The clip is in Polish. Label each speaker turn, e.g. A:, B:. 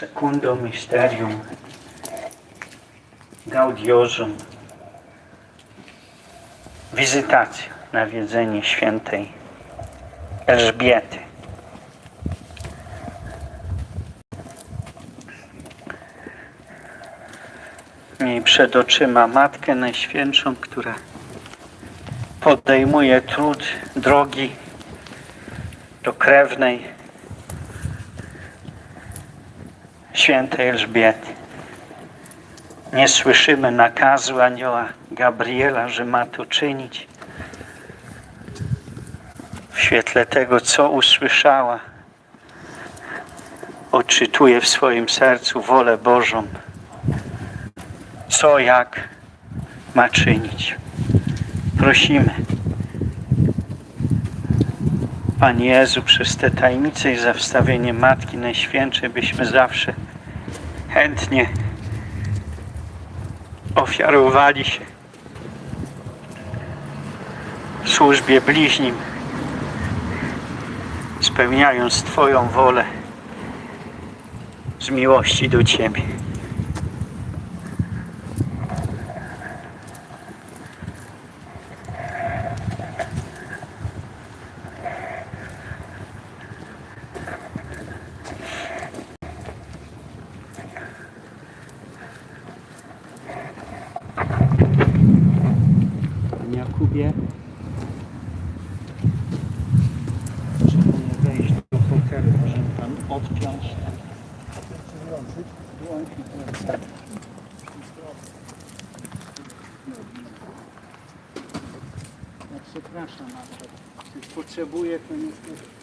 A: Secundo Mysterium Gaudiosum Wizytacja, nawiedzenie świętej Elżbiety. Miej przed oczyma Matkę Najświętszą, która podejmuje trud drogi do krewnej świętej Elżbiety. Nie słyszymy nakazu anioła Gabriela, że ma to czynić. W świetle tego, co usłyszała, odczytuje w swoim sercu wolę Bożą, co jak ma czynić. Prosimy. Panie Jezu, przez te tajemnice i za wstawienie Matki Najświętszej byśmy zawsze chętnie ofiarowali się w służbie bliźnim, spełniając Twoją wolę z miłości do Ciebie. Jakubie, potrzebuję wejść do hotelu, może mi Pan odpiąć. Ja przepraszam, ale potrzebuję, to niestety.